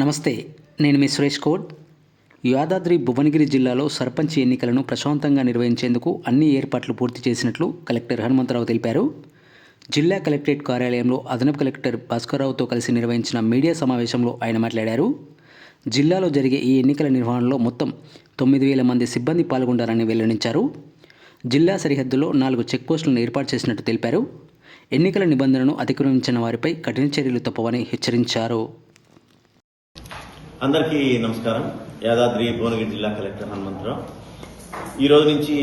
నమస్తే నేను మీ సురేష్ కోట్. యాదాద్రి భువనగిరి జిల్లాలో సర్పంచ్ ఎన్నికలను ప్రశాంతంగా నిర్వహించేందుకు అన్ని ఏర్పాట్లు పూర్తి చేసినట్లు కలెక్టర్ హనుమంతరావు తెలిపారు. జిల్లా కలెక్టరేట్ కార్యాలయంలో అదనపు కలెక్టర్ భాస్కర్రావుతో కలిసి నిర్వహించిన మీడియా సమావేశంలో ఆయన మాట్లాడారు. జిల్లాలో జరిగే ఈ ఎన్నికల నిర్వహణలో మొత్తం తొమ్మిది వేల మంది సిబ్బంది పాల్గొంటారని వెల్లడించారు. జిల్లా సరిహద్దులో నాలుగు చెక్పోస్టులను ఏర్పాటు చేసినట్టు తెలిపారు. ఎన్నికల నిబంధనలను అతిక్రమించిన వారిపై కఠిన చర్యలు తప్పవని హెచ్చరించారు. అందరికీ నమస్కారం. యాదాద్రి భువనగిరి జిల్లా కలెక్టర్ హనుమంతరావు. ఈ రోజు నుంచి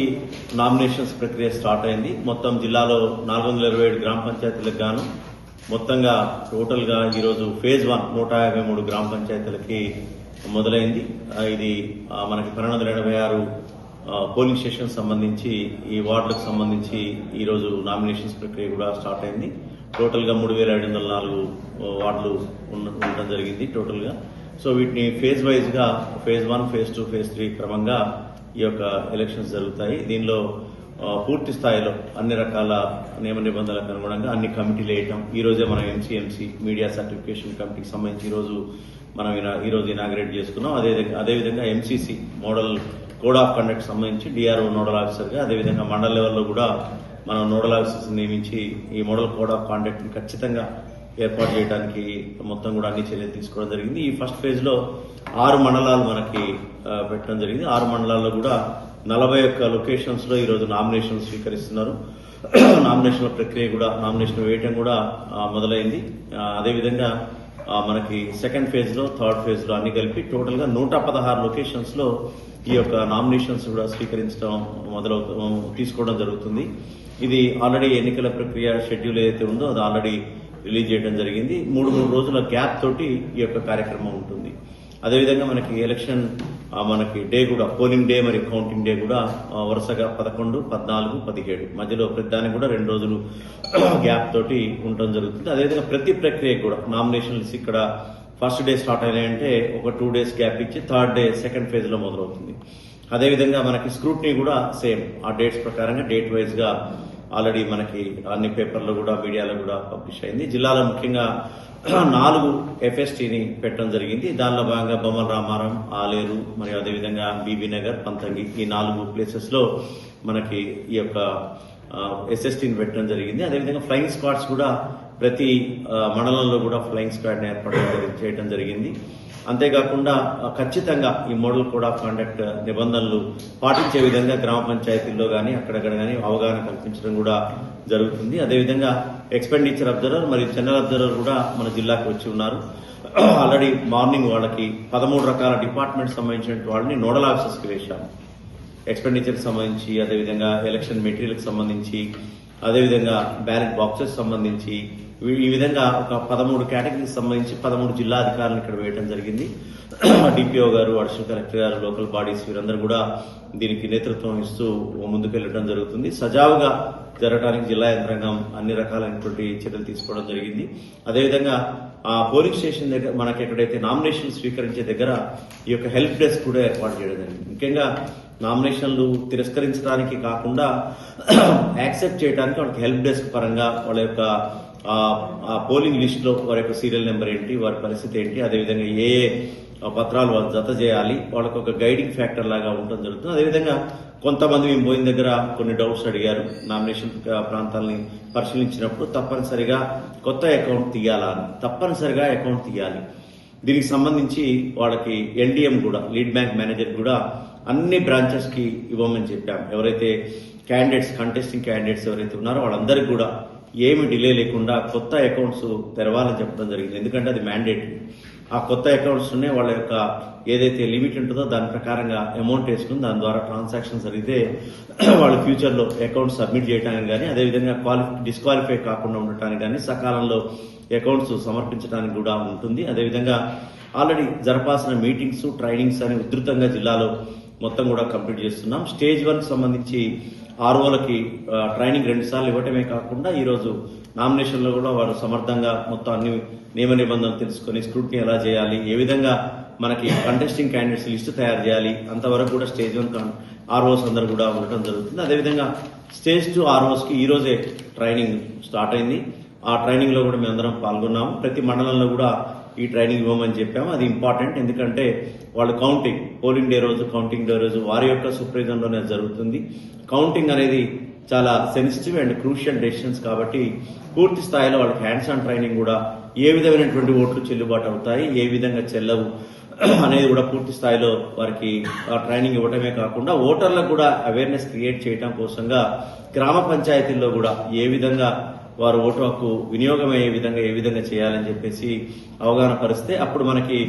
నామినేషన్స్ ప్రక్రియ స్టార్ట్ అయింది. మొత్తం జిల్లాలో నాలుగు వందల ఇరవై ఏడు గ్రామ పంచాయతీలకు గాను మొత్తంగా టోటల్గా ఈరోజు ఫేజ్ వన్ నూట యాభై మూడు గ్రామ పంచాయతీలకి మొదలైంది. ఇది మనకి పన్నెండు వందల ఎనభై ఆరు పోలింగ్ స్టేషన్ సంబంధించి ఈ వార్డులకు సంబంధించి ఈరోజు నామినేషన్స్ ప్రక్రియ కూడా స్టార్ట్ అయింది. టోటల్గా మూడు వేల ఏడు వందల నాలుగు వార్డులు ఉండటం ఉండడం జరిగింది టోటల్గా. సో వీటిని ఫేజ్ వైజ్గా phase one phase two phase three క్రమంగా ఈ యొక్క ఎలక్షన్స్ జరుగుతాయి. దీనిలో పూర్తి స్థాయిలో అన్ని రకాల నియమ నిబంధనలకు అనుగుణంగా అన్ని కమిటీలు వేయటం. ఈరోజే మనం ఎంసీఎంసీ మీడియా సర్టిఫికేషన్ కమిటీకి సంబంధించి ఈరోజు రోజు మనం ఈరోజు ఇనాగ్రేట్ చేసుకున్నాం. అదే అదేవిధంగా MCC model code of conduct సంబంధించి డిఆర్ఓ నోడల్ ఆఫీసర్గా అదేవిధంగా మండల లెవెల్లో కూడా మనం నోడల్ ఆఫీసర్స్ నియమించి ఈ మోడల్ కోడ్ ఆఫ్ కాండక్ట్ని ఖచ్చితంగా ఏర్పాటు చేయడానికి మొత్తం కూడా అన్ని చర్యలు తీసుకోవడం జరిగింది. ఈ ఫస్ట్ ఫేజ్లో ఆరు మండలాలు మనకి పెట్టడం జరిగింది. ఆరు మండలాల్లో కూడా నలభై ఒక్క లొకేషన్స్లో నామినేషన్ స్వీకరిస్తున్నారు. నామినేషన్ల ప్రక్రియ కూడా నామినేషన్ వేయటం కూడా మొదలైంది. అదేవిధంగా మనకి సెకండ్ ఫేజ్లో థర్డ్ ఫేజ్లో అన్ని కలిపి టోటల్గా నూట పదహారు లొకేషన్స్లో ఈ యొక్క నామినేషన్స్ కూడా స్వీకరించడం మొదలవు తీసుకోవడం జరుగుతుంది. ఇది ఆల్రెడీ ఎన్నికల ప్రక్రియ షెడ్యూల్ ఏదైతే ఉందో అది ఆల్రెడీ రిలీజ్ చేయడం జరిగింది. మూడు మూడు రోజుల గ్యాప్ తోటి ఈ యొక్క కార్యక్రమం ఉంటుంది. అదేవిధంగా మనకి ఎలక్షన్ మనకి డే కూడా పోలింగ్ డే మరియు కౌంటింగ్ డే కూడా వరుసగా పదకొండు పద్నాలుగు పదిహేడు. మధ్యలో ప్రతిదానికి కూడా రెండు రోజులు గ్యాప్ తోటి ఉండడం జరుగుతుంది. అదేవిధంగా ప్రతి ప్రక్రియ కూడా నామినేషన్స్ ఇక్కడ ఫస్ట్ డే స్టార్ట్ అయినాయంటే ఒక టూ డేస్ గ్యాప్ ఇచ్చి థర్డ్ డే సెకండ్ ఫేజ్లో మొదలవుతుంది. అదేవిధంగా మనకి స్క్రూట్నీ కూడా సేమ్ ఆ డేట్స్ ప్రకారంగా డేట్ వైజ్గా ఆల్రెడీ మనకి అన్ని పేపర్లో కూడా మీడియాలో కూడా పబ్లిష్ అయింది. జిల్లాలో ముఖ్యంగా నాలుగు ఎఫ్ఎస్టీని పెట్టడం జరిగింది. దానిలో భాగంగా బొమ్మల రామారం ఆలేరు మరియు అదేవిధంగా బీబీ నగర్ పంతంగి ఈ నాలుగు ప్లేసెస్లో మనకి ఈ యొక్క ఎస్ఎస్టీని పెట్టడం జరిగింది. అదేవిధంగా ఫ్లయింగ్ స్క్వాడ్స్ కూడా ప్రతి మండలంలో కూడా ఫ్లయింగ్ స్క్వాడ్ని ఏర్పాటు చేయడం జరిగింది. అంతేకాకుండా ఖచ్చితంగా ఈ మోడల్ కోడ్ ఆఫ్ కండక్ట్ నిబంధనలు పాటించే విధంగా గ్రామ పంచాయతీల్లో కానీ అక్కడక్కడ కానీ అవగాహన కల్పించడం కూడా జరుగుతుంది. అదేవిధంగా ఎక్స్పెండిచర్ అబ్జర్వర్ మరియు జనరల్ అబ్జర్వర్ కూడా మన జిల్లాకు వచ్చి ఉన్నారు. ఆల్రెడీ మార్నింగ్ వాళ్ళకి పదమూడు రకాల డిపార్ట్మెంట్ సంబంధించిన వాళ్ళని నోడల్ ఆఫీసర్స్కి వేశాము. ఎక్స్పెండిచర్కి సంబంధించి అదేవిధంగా ఎలక్షన్ మెటీరియల్కి సంబంధించి అదేవిధంగా బ్యాలెట్ బాక్సెస్ సంబంధించి ఈ- విధంగా ఒక పదమూడు కేటగిరీకి సంబంధించి పదమూడు జిల్లా అధికారులను ఇక్కడ వేయడం జరిగింది. డిపిఓ గారు అడిషనల్ కలెక్టర్ గారు లోకల్ బాడీస్ వీరందరూ కూడా దీనికి నేతృత్వం ఇస్తూ ముందుకు వెళ్ళడం జరుగుతుంది. సజావుగా జరగడానికి జిల్లా యంత్రాంగం అన్ని రకాలైనటువంటి చర్యలు తీసుకోవడం జరిగింది. అదేవిధంగా ఆ పోలింగ్ స్టేషన్ దగ్గర మనకి ఎక్కడైతే నామినేషన్ స్వీకరించే దగ్గర ఈ యొక్క హెల్ప్ డెస్క్ కూడా ఏర్పాటు చేయడం జరిగింది. ముఖ్యంగా నామినేషన్లు తిరస్కరించడానికి కాకుండా యాక్సెప్ట్ చేయడానికి వాళ్ళకి హెల్ప్ డెస్క్ పరంగా వాళ్ళ యొక్క ఆ, పోలింగ్ లిస్టులో వారి యొక్క సీరియల్ నెంబర్ ఏంటి వారి పరిస్థితి ఏంటి అదేవిధంగా ఏ ఏ పత్రాలు వాళ్ళు జత చేయాలి వాళ్ళకు ఒక గైడింగ్ ఫ్యాక్టర్ లాగా ఉండడం జరుగుతుంది. అదేవిధంగా కొంతమంది మేము పోయిన దగ్గర కొన్ని డౌట్స్ అడిగారు నామినేషన్ ప్రాంతాలని పరిశీలించినప్పుడు తప్పనిసరిగా కొత్త అకౌంట్ తీయాలా అని. తప్పనిసరిగా అకౌంట్ తీయాలి. దీనికి సంబంధించి వాళ్ళకి ఎన్డీఎం కూడా లీడ్ బ్యాంక్ మేనేజర్ కూడా అన్ని బ్రాంచెస్కి ఇవ్వమని చెప్పాం. ఎవరైతే క్యాండిడేట్స్ కంటెస్టింగ్ క్యాండిడేట్స్ ఎవరైతే ఉన్నారో వాళ్ళందరికీ కూడా ఏమి డిలే లేకుండా కొత్త అకౌంట్స్ తెరవాలని చెప్పడం జరిగింది. ఎందుకంటే అది మ్యాండేట్ ఆ కొత్త అకౌంట్స్నే వాళ్ళ యొక్క ఏదైతే లిమిట్ ఉంటుందో దాని ప్రకారంగా అమౌంట్ వేసుకుని దాని ద్వారా ట్రాన్సాక్షన్స్ జరిగితే వాళ్ళు ఫ్యూచర్లో అకౌంట్ సబ్మిట్ చేయడానికి కానీ అదేవిధంగా క్వాలిఫై డిస్క్వాలిఫై కాకుండా ఉండటానికి కానీ సకాలంలో అకౌంట్స్ సమర్పించడానికి కూడా ఉంటుంది. అదేవిధంగా ఆల్రెడీ జరపాల్సిన మీటింగ్స్ ట్రైనింగ్స్ అని ఉధృతంగా జిల్లాలో మొత్తం కూడా కంప్లీట్ చేస్తున్నాం. స్టేజ్ వన్ సంబంధించి ఆర్ఓలకి ట్రైనింగ్ రెండు సార్లు ఇవ్వటమే కాకుండా ఈరోజు నామినేషన్లో కూడా వారు సమర్థంగా మొత్తం అన్ని నియమ నిబంధనలు తెలుసుకొని స్క్రూట్ని ఎలా చేయాలి ఏ విధంగా మనకి కంటెస్టింగ్ క్యాండిడేట్స్ లిస్టు తయారు చేయాలి అంతవరకు కూడా స్టేజ్ వన్ ఆర్ఓస్ అందరు కూడా ఉండటం జరుగుతుంది. అదేవిధంగా స్టేజ్ టూ ఆర్ఓస్కి ఈరోజే ట్రైనింగ్ స్టార్ట్ అయింది. ఆ ట్రైనింగ్లో కూడా మేమందరం పాల్గొన్నాము. ప్రతి మండలంలో కూడా ఈ ట్రైనింగ్ ఇవ్వమని చెప్పాము. అది ఇంపార్టెంట్. ఎందుకంటే వాళ్ళు కౌంటింగ్ పోలింగ్ డే రోజు కౌంటింగ్ డే రోజు వారి యొక్క సూపర్విజన్ జరుగుతుంది. కౌంటింగ్ అనేది చాలా సెన్సిటివ్ అండ్ క్రూషియల్ డెసిషన్స్ కాబట్టి పూర్తి స్థాయిలో వాళ్ళకి హ్యాండ్స్ ఆన్ ట్రైనింగ్ కూడా ఏ విధమైనటువంటి ఓట్లు చెల్లుబాటు అవుతాయి ఏ విధంగా చెల్లవు అనేది కూడా పూర్తి స్థాయిలో వారికి ఆ ట్రైనింగ్ ఇవ్వడమే కాకుండా ఓటర్లకు కూడా అవేర్నెస్ క్రియేట్ చేయడం కోసంగా గ్రామ పంచాయతీల్లో కూడా ఏ విధంగా వారు ఓటు హక్కు వినియోగం అయ్యే విధంగా ఏ విధంగా చేయాలని చెప్పేసి అవగాహన పరిస్తే అప్పుడు మనకి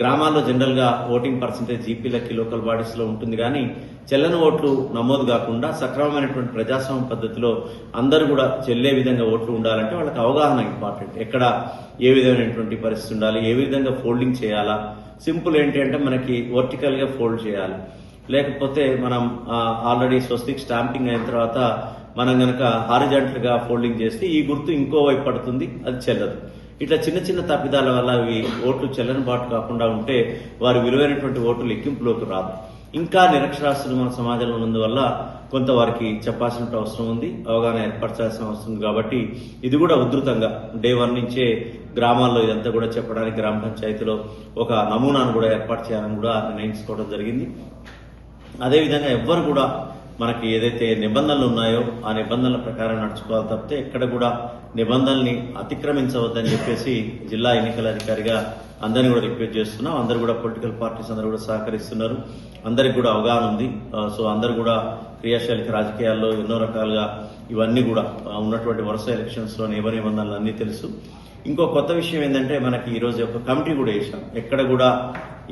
గ్రామాల్లో జనరల్గా ఓటింగ్ పర్సంటేజ్ జీపీలకి లోకల్ బాడీస్లో ఉంటుంది. కానీ చెల్లని ఓట్లు నమోదు కాకుండా సక్రమమైనటువంటి ప్రజాస్వామ్య పద్ధతిలో అందరూ కూడా చెల్లే విధంగా ఓట్లు ఉండాలంటే వాళ్ళకి అవగాహన ఇంపార్టెంట్. ఎక్కడ ఏ విధమైనటువంటి పరిస్థితి ఉండాలి ఏ విధంగా ఫోల్డింగ్ చేయాలా సింపుల్ ఏంటి అంటే మనకి వర్టికల్గా ఫోల్డ్ చేయాలి. లేకపోతే మనం ఆల్రెడీ స్వస్తిక్ స్టాంపింగ్ అయిన తర్వాత మనం గనక హారిజాంటల్గా ఫోల్డింగ్ చేస్తే ఈ గుర్తు ఇంకో వైపు పడుతుంది అది చెల్లదు. ఇట్లా చిన్న చిన్న తప్పిదాల వల్ల అవి ఓట్లు చెల్లని బాటు కాకుండా ఉంటే వారి విలువైనటువంటి ఓట్లు లెక్కింపులోకి రాదు. ఇంకా నిరక్షరాస్యులు మన సమాజంలో ఉన్నందువల్ల కొంత వారికి చెప్పాల్సిన అవసరం ఉంది అవగాహన ఏర్పరచాల్సిన అవసరం ఉంది కాబట్టి ఇది కూడా ఉధృతంగా. డే వన్ నుంచే గ్రామాల్లో ఇదంతా కూడా చెప్పడానికి గ్రామ పంచాయతీలో ఒక నమూనాను కూడా ఏర్పాటు చేయాలని కూడా నిర్ణయించుకోవడం జరిగింది. అదేవిధంగా ఎవ్వరు కూడా మనకి ఏదైతే నిబంధనలు ఉన్నాయో ఆ నిబంధనల ప్రకారం నడుచుకోవాలి తప్పితే ఎక్కడ కూడా నిబంధనల్ని అతిక్రమించవద్దని చెప్పేసి జిల్లా ఎన్నికల అధికారిగా అందరినీ కూడా రిక్వెస్ట్ చేస్తున్నాం. అందరు కూడా పొలిటికల్ పార్టీస్ అందరూ కూడా సహకరిస్తున్నారు. అందరికి కూడా అవగాహన ఉంది. సో అందరు కూడా క్రియాశీలక రాజకీయాల్లో ఎన్నో రకాలుగా ఇవన్నీ కూడా ఉన్నటువంటి వరుస ఎలక్షన్స్లో నియమ నిబంధనలు అన్నీ తెలుసు. ఇంకో కొత్త విషయం ఏంటంటే మనకి ఈరోజు యొక్క ఒక కమిటీ కూడా వేసాం ఎక్కడ కూడా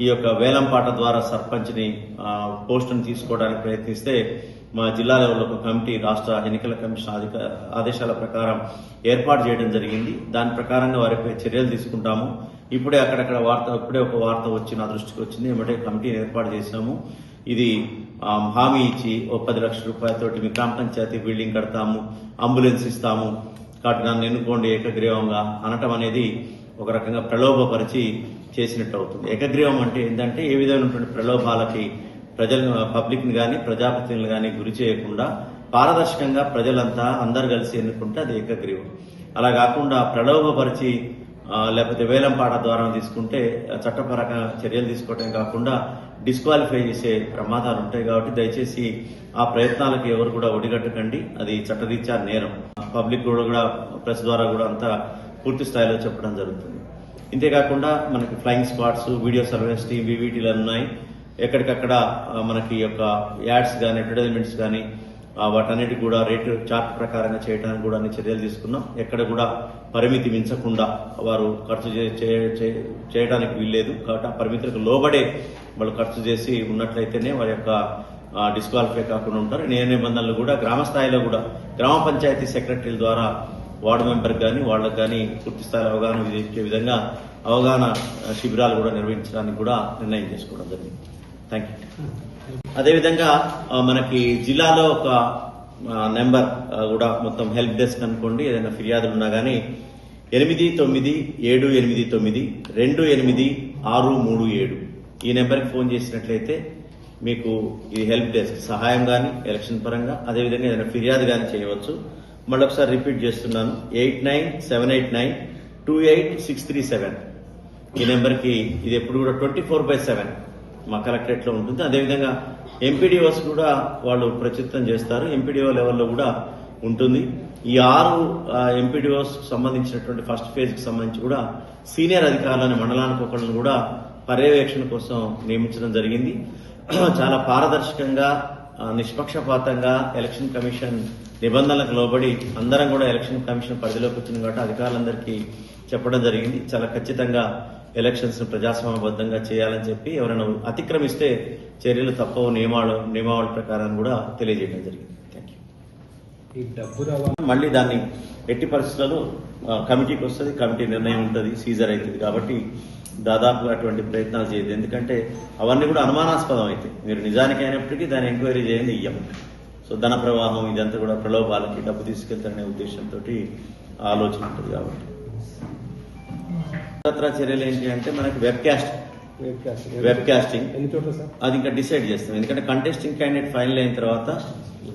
ఈ యొక్క వేలంపాట ద్వారా సర్పంచ్ని పోస్టును తీసుకోవడానికి ప్రయత్నిస్తే మా జిల్లా లెవెల్ ఒక కమిటీ రాష్ట్ర ఎన్నికల కమిషన్ అధిక ఆదేశాల ప్రకారం ఏర్పాటు చేయడం జరిగింది. దాని ప్రకారంగా వారిపై చర్యలు తీసుకుంటాము. ఇప్పుడే అక్కడక్కడ వార్త ఇప్పుడే ఒక వార్త వచ్చి నా దృష్టికి వచ్చింది. ఏమంటే కమిటీని ఏర్పాటు చేశాము. ఇది హామీ ఇచ్చి ఓ పది లక్షల రూపాయలతోటి మీ గ్రామ పంచాయతీ బిల్డింగ్ కడతాము అంబులెన్స్ ఇస్తాము. కాబట్టి నన్ను ఎన్నుకోండి ఏకగ్రీవంగా అనటం అనేది ఒక రకంగా ప్రలోభపరిచి చేసినట్టు అవుతుంది. ఏకగ్రీవం అంటే ఏంటంటే ఏ విధమైనటువంటి ప్రలోభాలకి ప్రజలను పబ్లిక్ని కానీ ప్రజాప్రతినిధులు కానీ గురి చేయకుండా పారదర్శకంగా ప్రజలంతా అందరు కలిసి ఎన్నుకుంటే అది ఏకగ్రీవం. అలా కాకుండా ప్రలోభపరిచి లేకపోతే లేకపోతే వేలంపాట ద్వారా తీసుకుంటే చట్టపరంగా చర్యలు తీసుకోవటం కాకుండా డిస్క్వాలిఫై చేసే ప్రమాదాలు ఉంటాయి కాబట్టి దయచేసి ఆ ప్రయత్నాలకు ఎవరు కూడా ఒడిగట్టకండి. అది చట్టరీత్యా నేరం. పబ్లిక్ కూడా కూడా ప్రెస్ ద్వారా కూడా అంతా పూర్తి స్థాయిలో చెప్పడం జరుగుతుంది. ఇంతేకాకుండా మనకి ఫ్లయింగ్ స్పాట్స్ వీడియో సర్వేస్ టీ వీవీటీలు ఉన్నాయి. ఎక్కడికక్కడ మనకి యొక్క యాడ్స్ కానీ అడ్వర్టైజ్మెంట్స్ కానీ వాటన్నిటి కూడా రేటు చార్ట్ ప్రకారంగా చేయడానికి కూడా అన్ని చర్యలు తీసుకున్నాం. ఎక్కడ కూడా పరిమితి మించకుండా వారు ఖర్చు చే- చేయడానికి వీల్లేదు. కాబట్టి ఆ పరిమితులకు లోబడే వాళ్ళు ఖర్చు చేసి ఉన్నట్లయితేనే వారి యొక్క డిస్క్వాలిఫై కాకుండా ఉంటారు. నియమ నిబంధనలు కూడా గ్రామ స్థాయిలో కూడా గ్రామ పంచాయతీ సెక్రటరీల ద్వారా వార్డు మెంబర్ కానీ వాళ్ళకి కానీ పూర్తి స్థాయిలో అవగాహన ఇచ్చే విధంగా అవగాహన శిబిరాలు కూడా నిర్వహించడానికి కూడా నిర్ణయం చేసుకోవడం జరిగింది. థ్యాంక్ యూ అదేవిధంగా మనకి జిల్లాలో ఒక నెంబర్ కూడా మొత్తం హెల్ప్ డెస్క్ అనుకోండి ఏదైనా ఫిర్యాదులు ఉన్నా కానీ ఎనిమిది తొమ్మిది ఏడు ఎనిమిది తొమ్మిది రెండు ఎనిమిది ఆరు మూడు ఏడు. ఈ నెంబర్కి ఫోన్ చేసినట్లయితే మీకు ఈ హెల్ప్ డెస్క్ సహాయం కానీ ఎలక్షన్ పరంగా అదేవిధంగా ఏదైనా ఫిర్యాదు కానీ చేయవచ్చు. మళ్ళీ ఒకసారి రిపీట్ చేస్తున్నాను. Eight nine seven eight nine two eight six three seven. ఈ నెంబర్కి ఇది ఎప్పుడు కూడా ట్వంటీ ఫోర్ బై సెవెన్. మా కలెక్టరేట్లో ఉంటుంది. అదేవిధంగా ఎంపీడీఓస్ కూడా వాళ్ళు ప్రచిత్తం చేస్తారు. ఎంపీడీఓ లెవెల్లో కూడా ఉంటుంది. ఈ ఆరు ఎంపీడీఓస్ సంబంధించినటువంటి ఫస్ట్ ఫేజ్కి సంబంధించి కూడా సీనియర్ అధికారులను మండలానికి ఒకళ్ళని కూడా పర్యవేక్షణ కోసం నియమించడం జరిగింది. చాలా పారదర్శకంగా నిష్పక్షపాతంగా ఎలక్షన్ కమిషన్ నిబంధనలకు లోబడి అందరం కూడా ఎలక్షన్ కమిషన్ పరిధిలోకి వచ్చిన కాబట్టి అధికారులందరికీ చెప్పడం జరిగింది. చాలా ఖచ్చితంగా ఎలక్షన్స్ ప్రజాస్వామ్యబద్ధంగా చేయాలని చెప్పి ఎవరైనా అతిక్రమిస్తే చర్యలు తప్పవు నియమాలు నియమావళి ప్రకారం కూడా తెలియజేయడం జరిగింది. థ్యాంక్ యూ ఈ డబ్బు రవాణా మళ్ళీ దాన్ని ఎట్టి పరిస్థితులలో కమిటీకి వస్తుంది కమిటీ నిర్ణయం ఉంటుంది సీజర్ అవుతుంది కాబట్టి దాదాపుగా అటువంటి ప్రయత్నాలు చేయదు ఎందుకంటే అవన్నీ కూడా అనుమానాస్పదం అవుతాయి మీరు నిజానికి అయినప్పటికీ దాన్ని ఎంక్వైరీ చేయండి ఇయ్యం సో ధన ప్రవాహం ఇదంతా కూడా ప్రలోభాలకి డబ్బు తీసుకెళ్తారనే ఉద్దేశంతో ఆలోచన ఉంటుంది కాబట్టి. ఇతరత్ర చర్యలు ఏంటి అంటే మనకి web cast web casting web casting ఎన్ని చోట్ల సార్? అది ఇంకా డిసైడ్ చేస్తాం. ఎందుకంటే కంటెస్టింగ్ క్యాండిడేట్ ఫైనల్ అయిన తర్వాత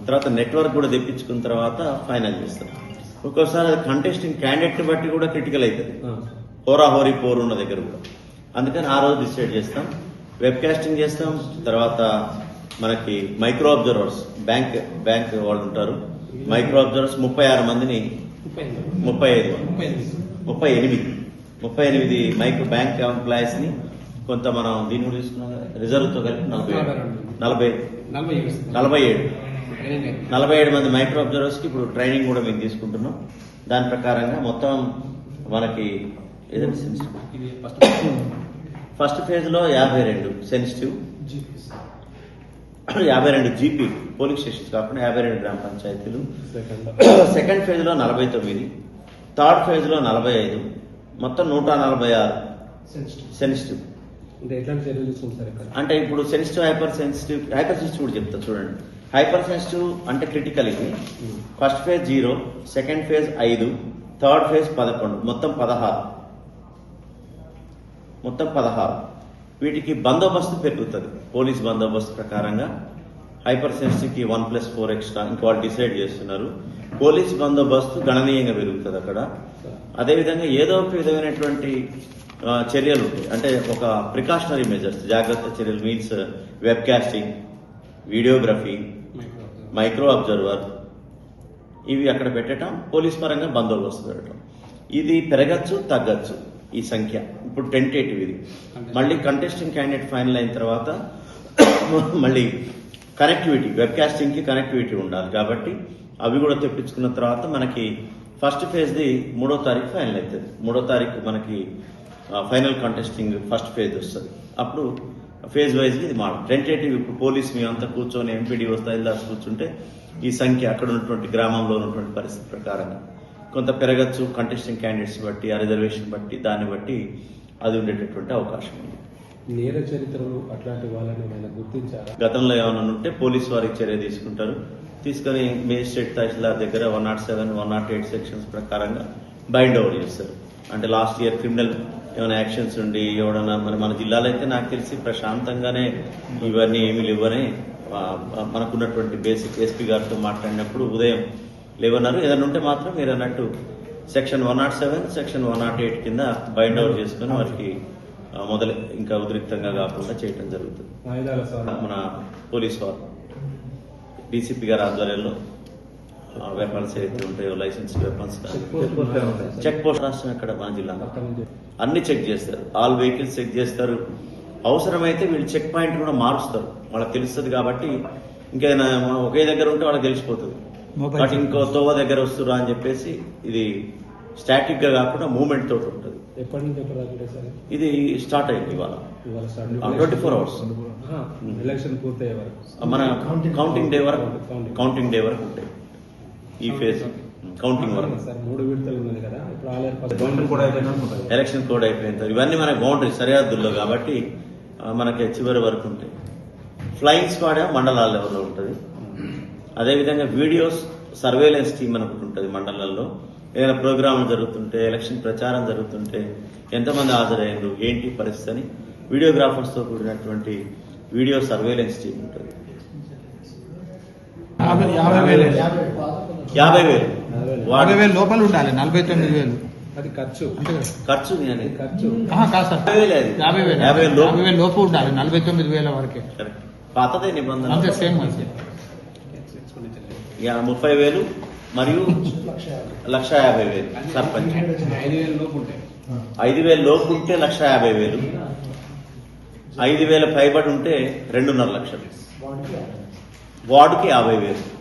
తర్వాత నెట్వర్క్ కూడా తెప్పించుకున్న తర్వాత ఫైనల్ చేస్తాం. ఒక్కోసారి అది కంటెస్టింగ్ క్యాండిడేట్ బట్టి కూడా క్రిటికల్ అవుతుంది. హోరాహోరీ పోరు ఉన్న దగ్గర కూడా. అందుకని ఆ రోజు డిసైడ్ చేస్తాం. వెబ్ కాస్టింగ్ చేస్తాం. తర్వాత మనకి మైక్రో అబ్జర్వర్స్ బ్యాంక్ బ్యాంక్ వాళ్ళు ఉంటారు. మైక్రో అబ్జర్వర్స్ ముప్పై ఆరు మందిని ముప్పై ఐదు. ముప్పై ఎనిమిది. ముప్పై ఎనిమిది మైక్రో బ్యాంక్ ఎంప్లాయీస్ని కొంత మనం దీని కూడా తీసుకున్నాం రిజర్వ్తో కలిపి నలభై నలభై నలభై ఏడు. నలభై ఏడు. మంది మైక్రో అబ్జర్వర్స్కి ఇప్పుడు ట్రైనింగ్ కూడా మేము తీసుకుంటున్నాం. దాని ప్రకారంగా మొత్తం మనకి సెన్సిటివ్ ఫస్ట్ ఫస్ట్ ఫేజ్. లో యాభై రెండు సెన్సిటివ్ యాభై రెండు జీపీ పోలింగ్ స్టేషన్స్ కాకుండా యాభై రెండు గ్రామ పంచాయతీలు. సెకండ్. సెకండ్ ఫేజ్లో నలభై తొమ్మిది. థర్డ్ ఫేజ్లో నలభై ఐదు. మొత్తం నూట నలభై ఆరు. సెన్సిటివ్ అంటే ఇప్పుడు sensitive hyper sensitive hyper sensitive కూడా చెప్తా చూడండి. హైపర్ సెన్సిటివ్ అంటే క్రిటికల్ ఇది. First phase zero second phase ఐదు థర్డ్ ఫేజ్ పదకొండు మొత్తం పదహారు. మొత్తం పదహారు. వీటికి బందోబస్తు పెరుగుతుంది. పోలీస్ బందోబస్తు ప్రకారంగా. హైపర్ సెన్సిటివ్కి వన్ ప్లస్ ఫోర్ ఎక్స్ట్రా ఇంకా వాళ్ళు డిసైడ్ చేస్తున్నారు. పోలీస్ బందోబస్తు గణనీయంగా పెరుగుతుంది అక్కడ. అదేవిధంగా ఏదో ఒక విధమైనటువంటి చర్యలు ఉంటాయి. అంటే ఒక ప్రికాషనరీ మెజర్స్ జాగ్రత్త చర్యలు means web casting videography micro observer ఇవి అక్కడ పెట్టడం పోలీస్ పరంగా బందోబస్తు పెట్టడం. ఇది పెరగచ్చు తగ్గచ్చు ఈ సంఖ్య. ఇప్పుడు టెంటేటివ్ ఇది. మళ్ళీ కంటెస్టింగ్ క్యాండిడేట్ ఫైనల్ అయిన తర్వాత మళ్ళీ కనెక్టివిటీ వెబ్ కాస్టింగ్కి కనెక్టివిటీ ఉండాలి. కాబట్టి అవి కూడా తెప్పించుకున్న తర్వాత మనకి ఫస్ట్ ఫేజ్ది మూడో తారీఖు ఫైనల్ అవుతుంది. మూడో తారీఖు మనకి ఫైనల్ కంటెస్టింగ్ ఫస్ట్ ఫేజ్ వస్తుంది. అప్పుడు ఫేజ్ వైజ్ ఇది మాట టెంటేటివ్ ఇప్పుడు పోలీస్ మేమంతా కూర్చొని ఎంపీడీ స్థాయిదాస్ కూర్చుంటే ఈ సంఖ్య అక్కడ ఉన్నటువంటి గ్రామంలో ఉన్నటువంటి పరిస్థితి ప్రకారంగా కొంత పెరగచ్చు. కంటెస్టింగ్ క్యాండిడేట్స్ బట్టి ఆ రిజర్వేషన్ బట్టి దాన్ని బట్టి అది ఉండేటటువంటి అవకాశం ఉంది. నేర చరిత్రలు అట్లాంటి వాళ్ళని గుర్తించారా? గతంలో ఏమైనా ఉంటే పోలీసు వారికి చర్య తీసుకుంటారు. తీసుకొని మేజిస్ట్రేట్ తహసీల్దార్ దగ్గర one nought seven one nought eight sections ప్రకారంగా బైండ్ ఓవర్ చేస్తారు అంటే లాస్ట్ ఇయర్ క్రిమినల్ ఏమైనా యాక్షన్స్ ఉండి ఎవడన్నా మరి మన జిల్లాలో అయితే నాకు తెలిసి ప్రశాంతంగానే ఇవన్నీ ఏమీ లేవని మనకున్నటువంటి బేసిక్ ఎస్పీ గారితో మాట్లాడినప్పుడు ఉదయం లేవన్నారు. ఏదైనా ఉంటే మాత్రం మీరు అన్నట్టు section one nought seven section one nought eight కింద బైండ్ ఓవర్ చేసుకుని వారికి మొదలు ఇంకా ఉద్రిక్తంగా కాకుండా చేయడం జరుగుతుంది. మన పోలీస్ వారు. డీసీపీ గారి ఆధ్వర్యంలో వెపన్స్ ఏదైతే ఉంటాయో లైసెన్స్ వెపన్స్ చెక్ పోస్ట్ రాష్ట్రం ఎక్కడ? మన జిల్లా. అన్ని చెక్ చేస్తారు. ఆల్ వెహికల్స్ చెక్ చేస్తారు. అవసరమైతే వీళ్ళు చెక్ పాయింట్ కూడా మారుస్తారు. వాళ్ళకి తెలుస్తుంది కాబట్టి ఇంకేదైనా ఒకే దగ్గర ఉంటే వాళ్ళకి తెలిసిపోతుంది. బట్ ఇంకో తోవ దగ్గర వస్తురా అని చెప్పేసి ఇది స్టాటిక్గా కాకుండా మూమెంట్ తోటి. ఎప్పటి నుంచి ఎప్పటి దాకా ఉంటుంది సార్ ఇది స్టార్ట్ అయింది ఇవాళ. ట్వంటీ ఫోర్ అవర్స్ ఎలక్షన్ పూర్తయ్యే వరకు. మన కౌంటింగ్ డే వరకు కౌంటింగ్ డే వరకు ఉంటాయి. ఈ ఫేజ్ కౌంటింగ్ వరకు. సార్ మూడు విడతలు ఉన్నది కదా ఇప్పుడు కూడా అయిపోయినా ఎలక్షన్ కోడ్ అయిపోయిన తర్వాత ఇవన్నీ మన బౌండరీ సరిహద్దుల్లో కాబట్టి మనకి చివరి వరకు ఉంటాయి. ఫ్లయింగ్ స్క్వాడ్ మండలాల లెవెల్లో ఉంటుంది. అదేవిధంగా వీడియోస్ సర్వేలెన్స్ టీమ్ అని ఒకటి ఉంటుంది మండలాల్లో. ఏదైనా ప్రోగ్రామ్ జరుగుతుంటే ఎలక్షన్ ప్రచారం జరుగుతుంటే ఎంతమంది హాజరయ్యారు ఏంటి పరిస్థితి అని వీడియోగ్రాఫర్స్తో కూడినటువంటి వీడియో సర్వేలెన్స్ టీం ఉంటుంది. యాభై వేలు. యాభై వేలు. లోపల ఉండాలి నలభై తొమ్మిది వేలు. అది ఖర్చు. ఖర్చు ఖర్చు. యాభై వేలే అది. యాభై వేలు. యాభై వేలు లోపు. యాభై వేలు లోపు ఉండాలి నలభై తొమ్మిది వేల వరకే. కరెక్ట్. పాతదే నిబంధన. సేమ్ ముప్పై వేలు. మరియు లక్ష యాభై వేలు సర్పంచ్. ఐదు వేల లోపు ఉంటే లక్ష యాభై వేలు. ఐదు వేల పైబడి ఉంటే రెండున్నర లక్షలు. వార్డుకి యాభై వేలు.